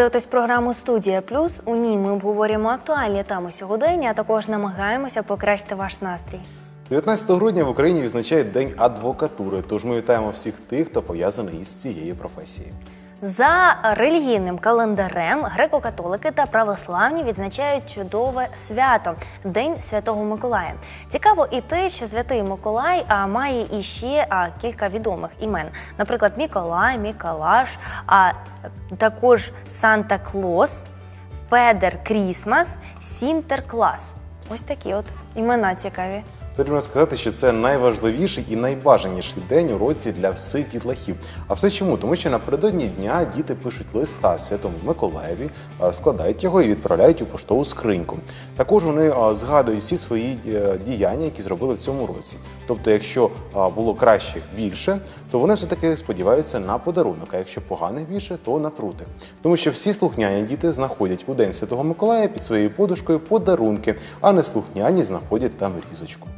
Дивитесь програму Студія Плюс. У ній ми обговорюємо актуальні теми сьогодення, а також намагаємося покращити ваш настрій. 19 грудня в Україні відзначають День адвокатури. Тож ми вітаємо всіх тих, хто пов'язаний із цією професією. За релігійним календарем греко-католики та православні відзначають чудове свято День Святого Миколая. Цікаво і те, що святий Миколай має іще кілька відомих імен, наприклад, Миколай, Миколаш, а також Санта Клос, Федер Крісмас, Сінтерклас. Ось такі от імена цікаві. Потрібно сказати, що це найважливіший і найбажаніший день у році для всіх дітлахів. А все чому? Тому що напередодні дня діти пишуть листа Святому Миколаєві, складають його і відправляють у поштову скриньку. Також вони згадують всі свої е, діяння, які зробили в цьому році. Тобто, якщо було кращих більше, то вони все таки сподіваються на подарунок. А якщо поганих більше, то на трути. Тому що всі слухняні діти знаходять у день Святого Миколая під своєю подушкою подарунки, а не слухняні знаходять там різочку.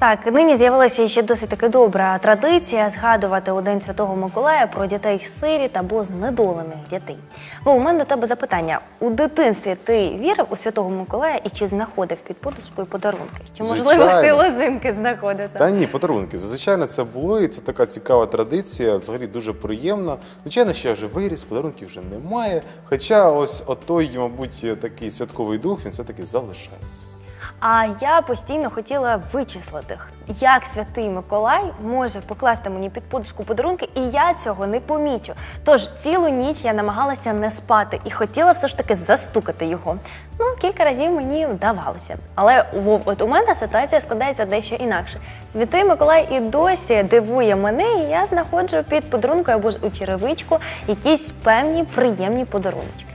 Так, нині з'явилася ще досить таки добра традиція згадувати у День Святого Миколая про дітей сиріт або знедолених дітей. Бо у мене до тебе запитання: у дитинстві ти вірив у Святого Миколая і чи знаходив під подушкою подарунки? Чи можливо ти лозинки знаходив? Та ні, подарунки. Зазвичай це було, і це така цікава традиція, взагалі дуже приємна. Звичайно, що я вже виріс, подарунків вже немає. Хоча ось отой, мабуть, такий святковий дух, він все-таки залишається. А я постійно хотіла вичислити, як святий Миколай може покласти мені під подушку подарунки, і я цього не помічу. Тож цілу ніч я намагалася не спати і хотіла все ж таки застукати його. Ну, кілька разів мені вдавалося. Але от у мене ситуація складається дещо інакше. Святий Миколай і досі дивує мене, і я знаходжу під подарункою або ж у черевичку якісь певні приємні подарунки.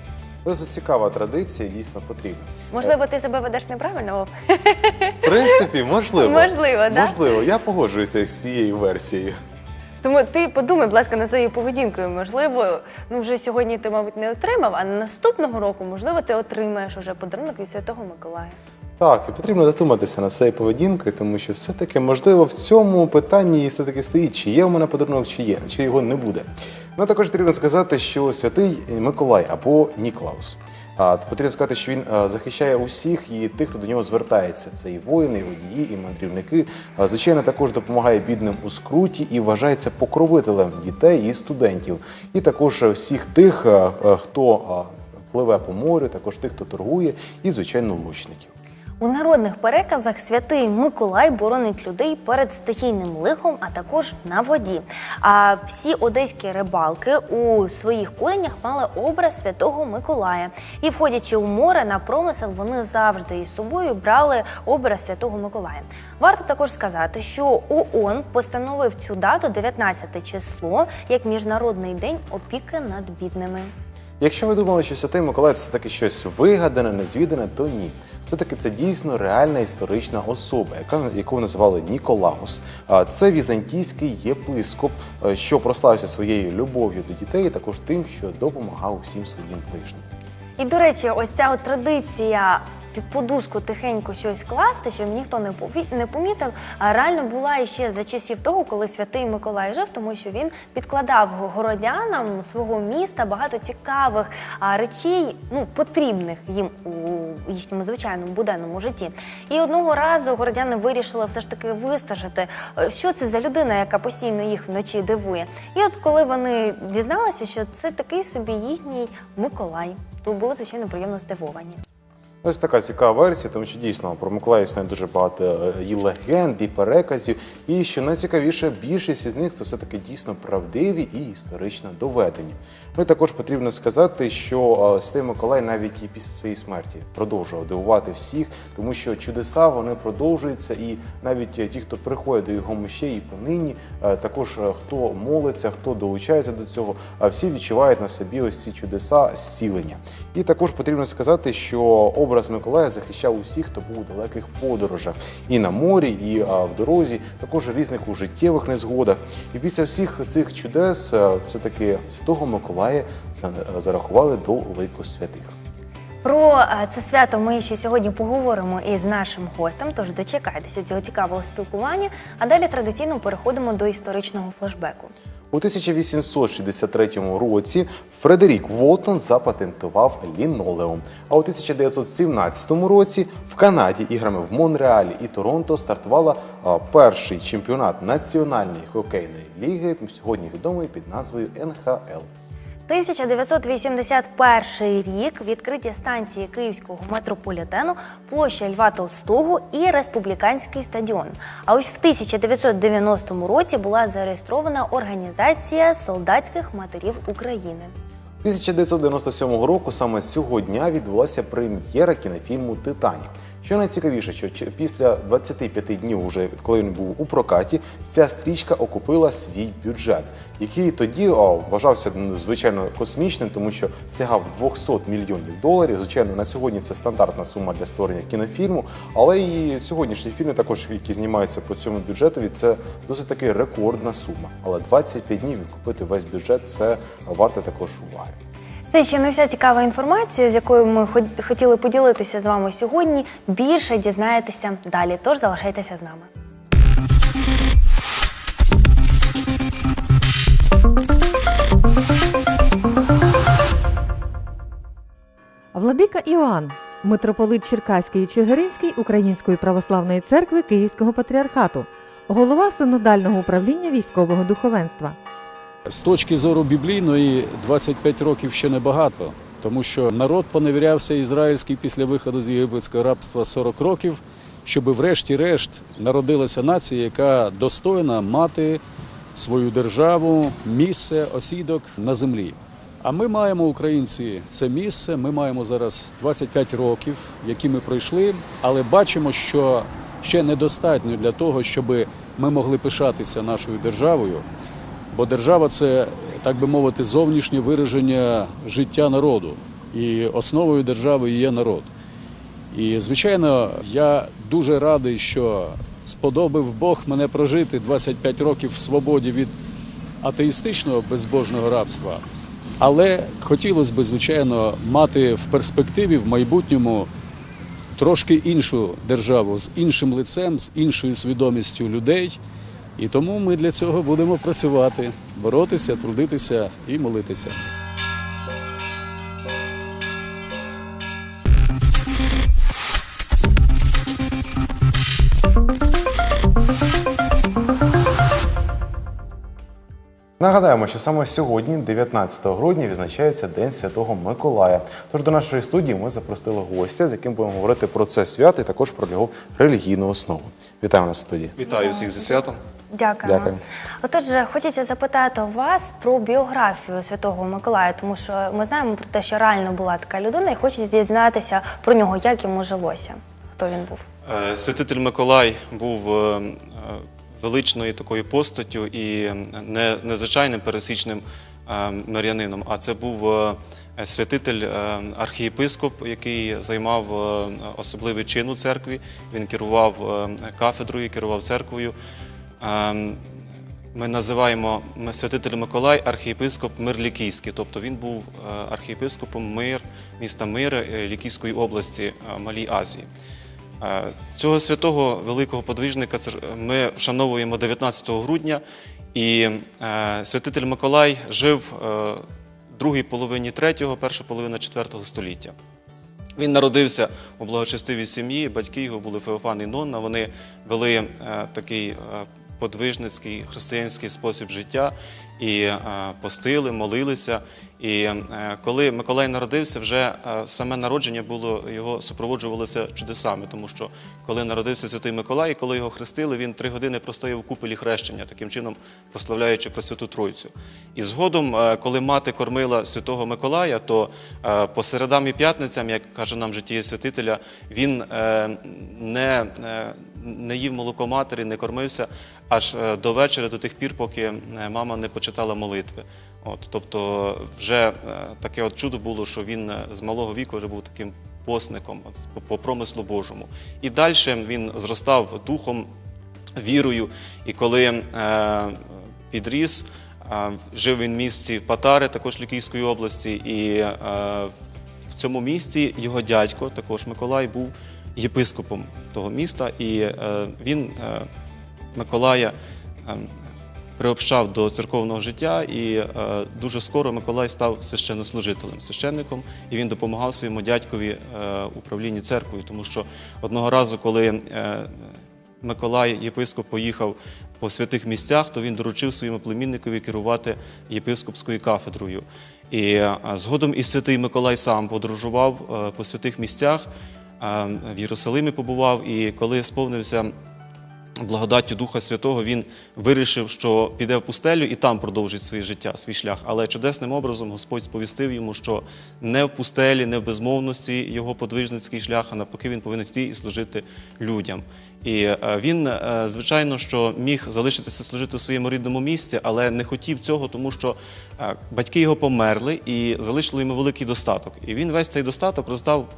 Досить цікава традиція, дійсно потрібна. Можливо, ти себе ведеш неправильно, В принципі, можливо. Можливо, да? Можливо, я погоджуюся з цією версією. Тому ти подумай, будь ласка, над своєю поведінкою. Можливо, ну вже сьогодні ти, мабуть, не отримав, а наступного року, можливо, ти отримаєш уже подарунок від Святого Миколая. Так, і потрібно задуматися над цією поведінкою, тому що все-таки, можливо, в цьому питанні все-таки стоїть, чи є в мене подарунок, чи є, чи його не буде. Ну також потрібно сказати, що святий Миколай або Ніклаус. А потрібно сказати, що він захищає усіх і тих, хто до нього звертається. Це і воїни, і водії, і мандрівники. Звичайно, також допомагає бідним у скруті і вважається покровителем дітей і студентів. І також всіх тих, а, а, хто пливе по морю, також тих, хто торгує, і звичайно лучників. У народних переказах святий Миколай боронить людей перед стихійним лихом, а також на воді. А всі одеські рибалки у своїх куренях мали образ святого Миколая. І входячи у море на промисел, вони завжди із собою брали образ святого Миколая. Варто також сказати, що ООН постановив цю дату 19 число як міжнародний день опіки над бідними. Якщо ви думали, що Святий Миколай це таке щось вигадане, незвідане, то ні. Все-таки це дійсно реальна історична особа, яка яку називали Ніколаус. Це візантійський єпископ, е, що прославився своєю любов'ю до дітей, також тим, що допомагав усім своїм ближнім. І до речі, ось ця традиція під подушку тихенько щось класти, щоб ніхто не не помітив, а реально була іще за часів того, коли святий Миколай жив, тому що він підкладав городянам свого міста багато цікавих речей, ну потрібних їм у їхньому звичайному буденному житті. І одного разу городяни вирішили все ж таки вистежити, е, що це за людина, яка постійно їх вночі дивує. І от коли вони дізналися, що це такий собі їхній Миколай, то були звичайно приємно здивовані. Ось така цікава версія, тому що дійсно про Миколая існує дуже багато е, і легенд, і переказів. І що найцікавіше, більшість із них це все-таки дійсно правдиві і історично доведені. Ну і також потрібно сказати, що е, Святий Миколай навіть і після своєї смерті продовжував дивувати всіх, тому що чудеса вони продовжуються, і навіть е, ті, хто приходить до його мощей і понині, також хто молиться, хто долучається до цього, всі відчувають на собі ось ці чудеса зцілення. І також потрібно сказати, що образ Миколая захищав усіх, хто був у далеких подорожах і на морі, і в дорозі, також різних у життєвих незгодах. І після всіх цих чудес е, все-таки святого Миколая за- зарахували до лику святих. Про е, це свято ми ще сьогодні поговоримо із нашим гостем, тож дочекайтеся цього цікавого спілкування. А далі традиційно переходимо до історичного флешбеку. У 1863 році Фредерік Волтон запатентував лінолеум. А у 1917 році в Канаді іграми в Монреалі і Торонто стартувала перший чемпіонат національної хокейної ліги, сьогодні відомий під назвою НХЛ. 1981 рік відкриті станції Київського метрополітену, площа Льва Толстого і Республіканський стадіон. А ось в 1990 році була зареєстрована організація солдатських матерів України. 1997 року саме з цього дня відбулася прем'єра кінофільму Титанік. Що найцікавіше, що після 25 днів, уже коли він був у прокаті, ця стрічка окупила свій бюджет, який тоді о, вважався ну, звичайно космічним, тому що сягав 200 мільйонів доларів. Звичайно, на сьогодні це стандартна сума для створення кінофільму. Але і сьогоднішні фільми, також які знімаються по цьому бюджетові, це досить таки рекордна сума. Але 25 днів відкупити весь бюджет це варте також уваги. Це ще не вся цікава інформація, з якою ми хотіли поділитися з вами сьогодні. Більше дізнаєтеся далі. Тож залишайтеся з нами. Владика Іоанн, митрополит Черкаський і Чигиринський Української православної церкви Київського патріархату, голова синодального управління військового духовенства. З точки зору біблійної 25 років ще небагато, тому що народ поневірявся ізраїльський після виходу з єгипетського рабства 40 років, щоб врешті-решт народилася нація, яка достойна мати свою державу, місце, осідок на землі. А ми маємо, українці, це місце. Ми маємо зараз 25 років, які ми пройшли, але бачимо, що ще недостатньо для того, щоб ми могли пишатися нашою державою. Бо держава це, так би мовити, зовнішнє вираження життя народу. І основою держави є народ. І, звичайно, я дуже радий, що сподобав Бог мене прожити 25 років в свободі від атеїстичного безбожного рабства. Але хотілося б, звичайно, мати в перспективі в майбутньому трошки іншу державу з іншим лицем, з іншою свідомістю людей. І тому ми для цього будемо працювати, боротися, трудитися і молитися. Нагадаємо, що саме сьогодні, 19 грудня, відзначається День Святого Миколая. Тож до нашої студії ми запросили гостя, з яким будемо говорити про це свято і також про його релігійну основу. Вітаю нас в студії. Вітаю всіх зі святом. Дякуємо. Дякую. Отож, хочеться запитати вас про біографію Святого Миколая, тому що ми знаємо про те, що реально була така людина, і хочеться дізнатися про нього, як йому жилося, хто він був. Е, Святитель Миколай був е, е, величною такою постаттю і не незвичайним пересічним мирянином, а це був святитель архієпископ, який займав особливий чин у церкві. Він керував кафедрою, керував церквою. Ми називаємо святитель Миколай архієпископ Мир Лікійський, тобто він був е, архієпископом Мир, міста Мир е, Лікійської області е, Малій Азії. Цього святого великого подвижника ми вшановуємо 19 грудня, і святитель Миколай жив в другій половині 3-го, перша половина 4-го століття. Він народився у благочестивій сім'ї, батьки його були Феофан і Нонна. Вони вели такий подвижницький християнський спосіб життя і е, постили, молилися. І е, коли Миколай народився, вже е, саме народження було його супроводжувалося чудесами, тому що коли народився святий Миколай, і коли його хрестили, він три години простояв у купелі хрещення, таким чином прославляючи Пресвяту Тройцю. І згодом, е, коли мати кормила святого Миколая, то по середам і п'ятницям, як каже нам житіє святителя, він не, не їв молоко матері, не кормився аж до вечора, до тих пір, поки мама не почитала молитви. От, тобто, вже е, таке от чудо було, що він е, з малого віку вже був таким посником от, по, по промислу Божому. І далі він зростав духом, вірою. І коли е, підріс, е, жив він в місті Патари, також Лікійської області, і е, в цьому місті його дядько, також Миколай, був єпископом того міста, і е, він е, Миколая е, приобщав до церковного життя, і е, дуже скоро Миколай став священнослужителем, священником, і він допомагав своєму дядькові е, управлінні церквою, тому що одного разу, коли е, Миколай, єпископ, поїхав по святих місцях, то він доручив своєму племінникові керувати єпископською кафедрою. І згодом і святий Миколай сам подорожував по святих місцях, в Єрусалимі побував, і коли сповнився благодаттю Духа Святого, він вирішив, що піде в пустелю і там продовжить своє життя, свій шлях. Але чудесним образом Господь сповістив йому, що не в пустелі, не в безмовності його подвижницький шлях, а навпаки, він повинен йти і служити людям. І е, він, е, звичайно, що міг залишитися служити в своєму рідному місці, але не хотів цього, тому що е, батьки його померли і залишили йому великий достаток. І він весь цей достаток роздав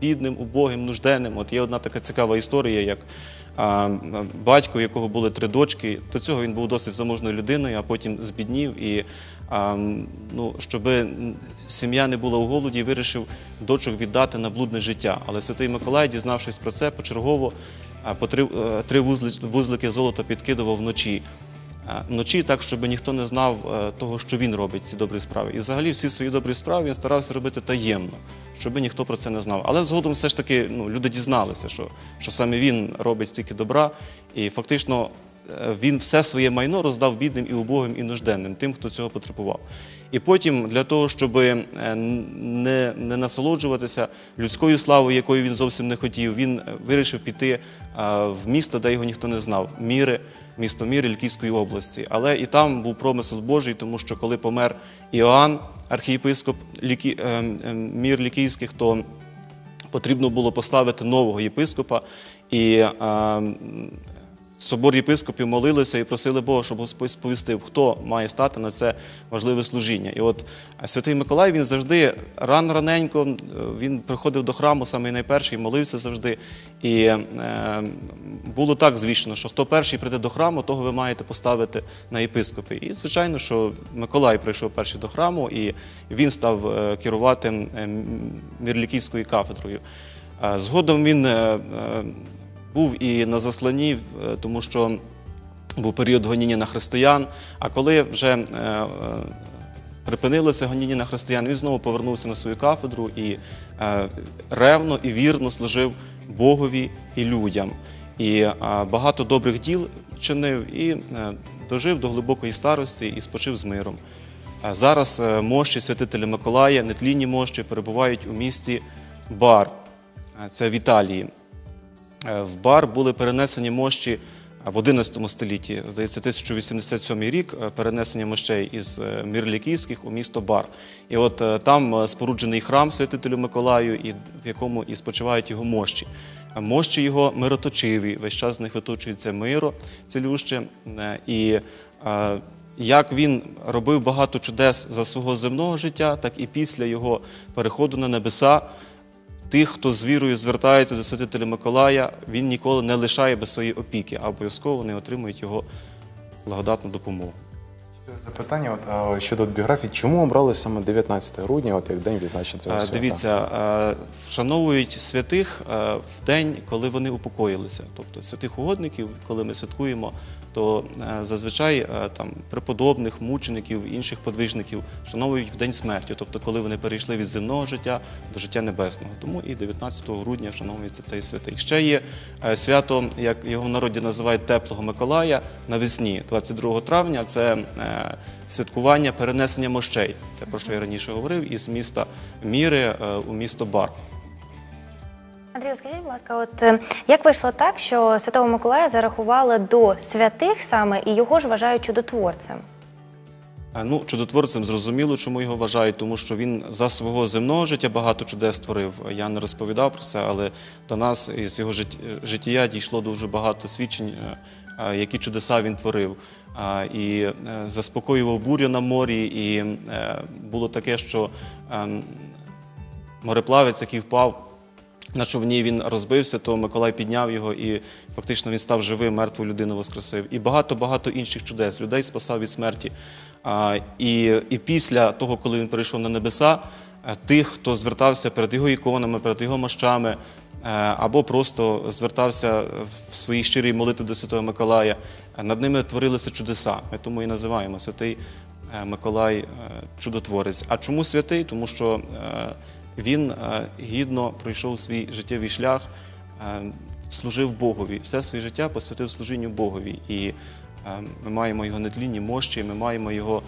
бідним, убогим, нужденним. От є одна така цікава історія, як батько, у якого були три дочки. До цього він був досить заможною людиною, а потім збіднів. І ну, щоб сім'я не була у голоді, вирішив дочок віддати на блудне життя. Але святий Миколай, дізнавшись про це, почергово по е, три вузлики золота підкидував вночі. Е, Вночі так, щоб ніхто не знав е, того, що він робить ці добрі справи. І взагалі всі свої добрі справи він старався робити таємно, щоб ніхто про це не знав. Але згодом все ж таки ну, люди дізналися, що, що саме він робить стільки добра, і фактично він все своє майно роздав бідним і убогим і нужденним, тим, хто цього потребував. І потім для того, щоб е, не, не насолоджуватися людською славою, якою він зовсім не хотів, він е, вирішив піти е, в місто, де його ніхто не знав, Міри, місто Міри Львівської області. Але і там був промисел Божий, тому що коли помер Іоанн, архієпископ Лікі, е, е, Мір Лікійських, то потрібно було поставити нового єпископа. І е, собор єпископів молилися і просили Бога, щоб Господь сповістив, хто має стати на це важливе служіння. І от святий Миколай він завжди рано раненько е, він приходив до храму, саме найперший, молився завжди. І е, було так звісно, що хто перший прийде до храму, того ви маєте поставити на єпископи. І звичайно, що Миколай прийшов перший до храму, і він став е, керувати Мірліківською кафедрою. Згодом він е, був і на засланні, е, тому що був період гоніння на християн. А коли вже е, е, припинилося гоніння на християн, він знову повернувся на свою кафедру і ревно і вірно служив Богові і людям. І багато добрих діл чинив і дожив до глибокої старості і спочив з миром. Зараз мощі святителя Миколая, нетлінні мощі перебувають у місті Бар, це в Італії. Е, В бар були перенесені мощі е, в 11 столітті, здається, 1087 рік, е, перенесення мощей із Мірлікійських у місто Бар. І от там споруджений храм святителю Миколаю, і в якому і спочивають його мощі. Мощі його мироточиві, весь час з них виточується миро цілюще. І як він робив багато чудес за свого земного життя, так і після його переходу на небеса тих, хто з вірою звертається до святителя Миколая, він ніколи не лишає без своєї опіки, а обов'язково вони отримують його благодатну допомогу. Запитання от, а, щодо біографії. Чому обрали саме 19 грудня, от як день відзначення цього Е, свята? Дивіться, е, вшановують святих е, в день, коли вони упокоїлися. Тобто святих угодників, коли ми святкуємо, то е, зазвичай е, там преподобних, мучеників, інших подвижників вшановують в день смерті, тобто коли вони перейшли від земного життя до життя небесного. Тому і 19 грудня вшановується цей святий. Ще є е, свято, як його в народі називають теплого Миколая навесні, 22 травня. Це святкування перенесення мощей. Те, про що я раніше говорив, із міста Міри у місто Бар. Андрію, скажіть, будь ласка, от е, як вийшло так, що Святого Миколая зарахували до святих саме і його ж вважають чудотворцем? Е, Ну, чудотворцем зрозуміло, чому його вважають, тому що він за свого земного життя багато чудес творив. Я не розповідав про це, але до нас із його життя дійшло дуже багато свідчень, е, які чудеса він творив. І заспокоював бурю на морі, і було таке, що ем, мореплавець, який впав на човні, він розбився, то Миколай підняв його і фактично він став живим, мертву людину воскресив. І багато-багато інших чудес. Людей спасав від смерті. І, і після того, коли він перейшов на небеса, е, тих, хто звертався перед його іконами, перед його мощами, е, або просто звертався в своїй щирій молитві до Святого Миколая, е, над ними творилися чудеса. Ми тому і називаємо святий Миколай чудотворець. А чому святий? Тому що він е, гідно пройшов свій життєвий шлях, е, служив Богові, все своє життя посвятив служінню Богові. І е, ми маємо його нетлінні мощі, ми маємо його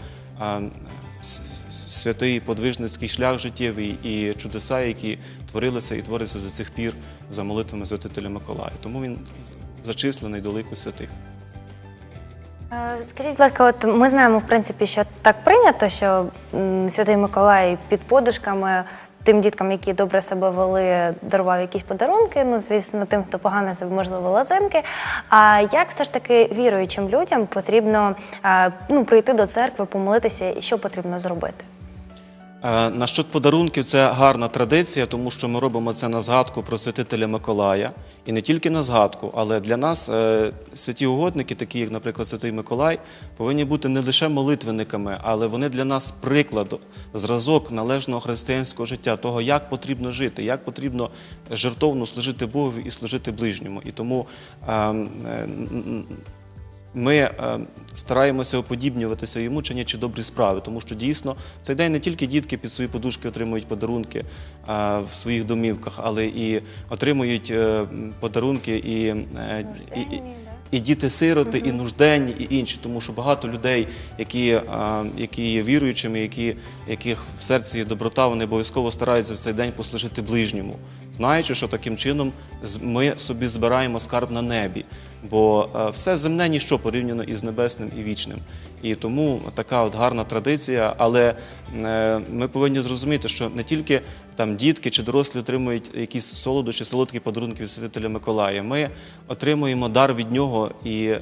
святий подвижницький шлях життєвий і чудеса, які творилися і творяться до цих пір за молитвами святителя Миколая. Тому він зачислений до лику святих. Скажіть, будь ласка, от ми знаємо, в принципі, що так прийнято, що Святий Миколай під подушками тим діткам, які добре себе вели, дарував якісь подарунки. Ну, звісно, тим, хто погано себе, можливо, лазенки. А як все ж таки віруючим людям потрібно е, ну, прийти до церкви, помолитися, і що потрібно зробити? Е, Насчет подарунків це гарна традиція, тому що ми робимо це на згадку про святителя Миколая. І не тільки на згадку, але для нас е, святі угодники, такі як, наприклад, Святий Миколай, повинні бути не лише молитвенниками, але вони для нас приклад, зразок належного християнського життя, того, як потрібно жити, як потрібно жертовно служити Богові і служити ближньому. І тому е, е, ми е, стараємося уподібнюватися йому, чинячи добрі справи, тому що дійсно в цей день не тільки дітки під свої подушки отримують подарунки е, в своїх домівках, але і отримують е, подарунки і, і, і, і діти-сироти, і нужденні, і інші, тому що багато людей, які, які є віруючими, які, яких в серці є доброта, вони обов'язково стараються в цей день послужити ближньому, знаючи, що таким чином ми собі збираємо скарб на небі. Бо е, все земне ніщо порівняно із небесним і вічним. І тому така от гарна традиція. Але е, ми повинні зрозуміти, що не тільки там дітки чи дорослі отримують якісь солодощі, солодкі подарунки від Святителя Миколая. Ми отримуємо дар від нього і.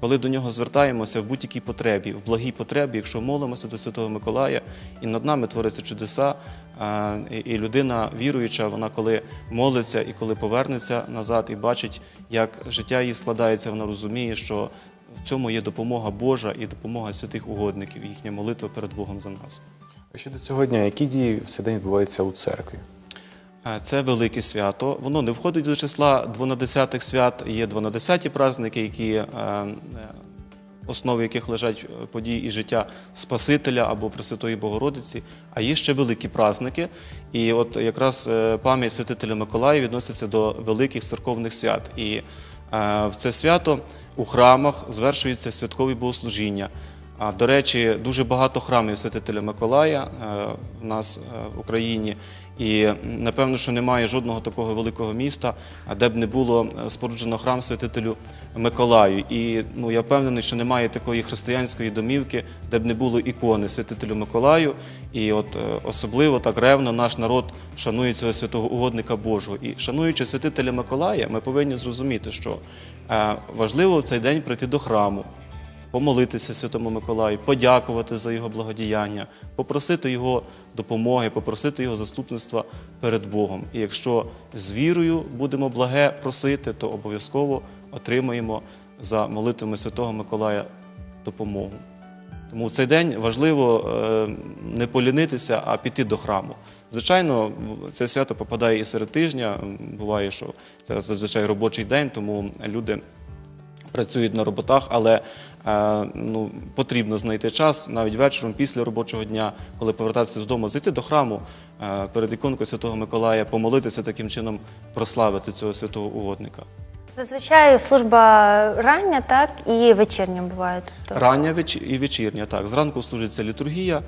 Коли до нього звертаємося в будь-якій потребі, в благій потребі, якщо молимося до Святого Миколая, і над нами творяться чудеса, е, і- людина віруюча, вона коли молиться і коли повернеться назад і бачить, як життя її складається, вона розуміє, що в цьому є допомога Божа і допомога святих угодників, їхня молитва перед Богом за нас. А щодо цього дня, які дії в день відбуваються у церкві? Е, Це велике свято. Воно не входить до числа двонадесятих свят. Є двонадесяті праздники, які е, е, основи яких лежать події і життя Спасителя або Пресвятої Богородиці. А є ще великі праздники. І от якраз пам'ять святителя Миколая відноситься до великих церковних свят. І в це свято у храмах звершуються святкові богослужіння. До речі, дуже багато храмів святителя Миколая в нас в Україні. І напевно, що немає жодного такого великого міста, де б не було е, споруджено храм святителю Миколаю. І ну, я впевнений, що немає такої християнської домівки, де б не було ікони святителю Миколаю. І от е, особливо так ревно наш народ шанує цього святого угодника Божого. І шануючи святителя Миколая, ми повинні зрозуміти, що е, важливо в цей день прийти до храму помолитися Святому Миколаю, подякувати за його благодіяння, попросити його допомоги, попросити його заступництва перед Богом. І якщо з вірою будемо благе просити, то обов'язково отримаємо за молитвами Святого Миколая допомогу. Тому в цей день важливо е, не полінитися, а піти до храму. Звичайно, це свято попадає і серед тижня. Буває, що це зазвичай робочий день, тому люди працюють на роботах, але ну, потрібно знайти час навіть вечором після робочого дня, коли повертатися додому, зайти до храму е, перед іконкою Святого Миколая, помолитися таким чином, прославити цього святого угодника. Зазвичай служба рання, так, і вечірня буває. Тобто, Рання і вечірня, так. Зранку служиться літургія,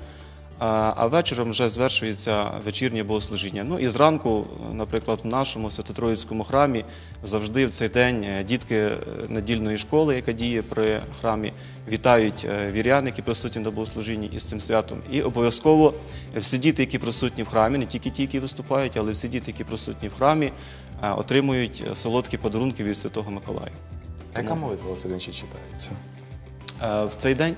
а вечором вже звершується вечірнє богослужіння. Ну і зранку, наприклад, в нашому Свято-Троїцькому храмі завжди в цей день е, дітки е, недільної школи, яка діє при храмі, вітають е, вірян, які присутні на богослужінні із цим святом. І обов'язково всі діти, які присутні в храмі, не тільки ті, які виступають, але всі діти, які присутні в храмі, отримують солодкі подарунки від Святого Миколая. Яка молитва в цей день ще читається? В цей день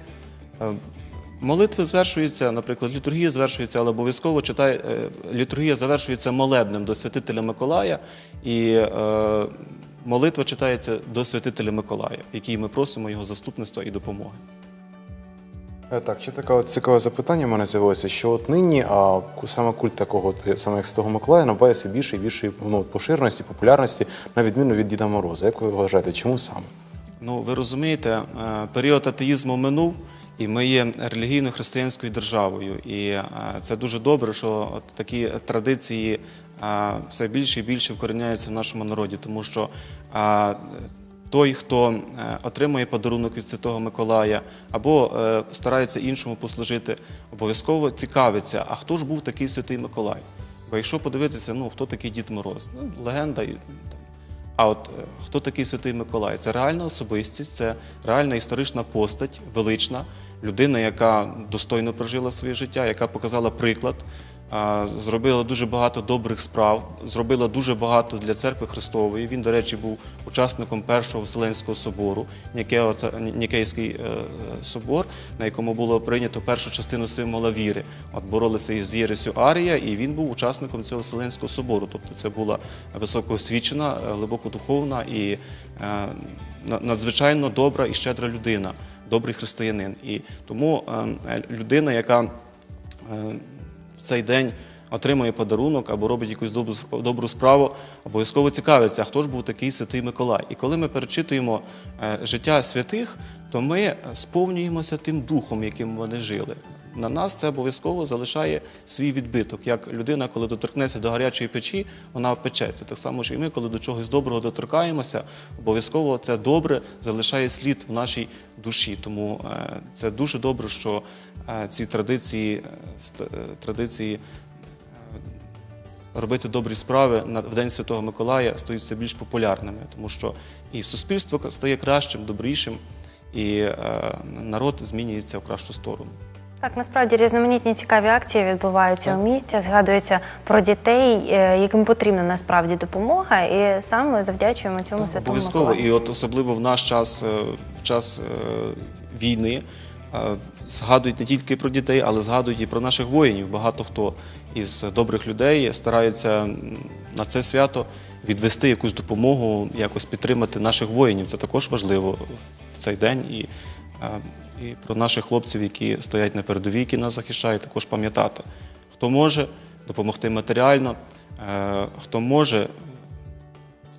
молитви звершуються, наприклад, літургія звершується, але обов'язково читає, е, літургія завершується молебнем до святителя Миколая, і е, молитва читається до святителя Миколая, якій ми просимо його заступництва і допомоги. Е, Так, ще таке цікаве запитання в мене з'явилося, що от нині а, саме культ такого саме як Святого Миколая набуває все більше і більшої ну, поширеності, популярності, на відміну від Діда Мороза. Як ви вважаєте, чому саме? Ну, ви розумієте, е, період атеїзму минув, і ми є релігійно-християнською державою. І е, це дуже добре, що такі традиції е, все більше і більше вкореняються в нашому народі, тому що е, той, хто отримує подарунок від Святого Миколая або старається іншому послужити, обов'язково цікавиться, а хто ж був такий святий Миколай? Бо якщо подивитися, ну хто такий Дід Мороз? Ну, легенда а от хто такий Святий Миколай? Це реальна особистість, це реальна історична постать, велична людина, яка достойно прожила своє життя, яка показала приклад, зробила дуже багато добрих справ, зробила дуже багато для церкви Христової. Він, до речі, був учасником першого Вселенського собору, Нікейський е, е, собор, на якому було прийнято першу частину символа віри. От боролися із Єресю Арія, і він був учасником цього Вселенського собору. Тобто це була високоосвічена, е, глибокодуховна і надзвичайно добра і щедра людина, добрий християнин. І тому е, людина, яка е, в цей день отримує подарунок або робить якусь добру, справу, обов'язково цікавиться, хто ж був такий святий Миколай. І коли ми перечитуємо е, життя святих, то ми сповнюємося тим духом, яким вони жили. На нас це обов'язково залишає свій відбиток. Як людина, коли доторкнеться до гарячої печі, вона печеться. Так само, що і ми, коли до чогось доброго доторкаємося, обов'язково це добре залишає слід в нашій душі. Тому е, це дуже добре, що е, ці традиції, е, традиції робити добрі справи в День Святого Миколая стають все більш популярними, тому що і суспільство стає кращим, добрішим, і народ змінюється в кращу сторону. Так, насправді різноманітні цікаві акції відбуваються у місті. Згадується про дітей, е, яким потрібна насправді допомога, і саме завдячуємо цьому святому Обов'язково. І от особливо в наш час, е, в час е, війни, згадують не тільки про дітей, але згадують і про наших воїнів. Багато хто із добрих людей старається на це свято відвести якусь допомогу, якось підтримати наших воїнів. Це також важливо в цей день. І, і про наших хлопців, які стоять на передовій, які нас захищають, також пам'ятати. Хто може допомогти матеріально, е, хто може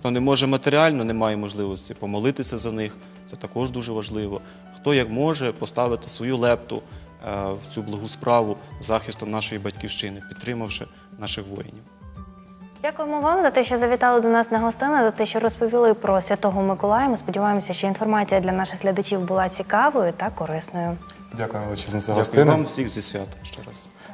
Хто не може матеріально, не має можливості помолитися за них, це також дуже важливо. Хто як може поставити свою лепту е, в цю благу справу захисту нашої батьківщини, підтримавши наших воїнів. Дякуємо вам за те, що завітали до нас на гостини, за те, що розповіли про святого Миколая. Ми сподіваємося, що інформація для наших глядачів була цікавою та корисною. Дякую величезно за Дякую гостину. вам всіх зі святом ще раз.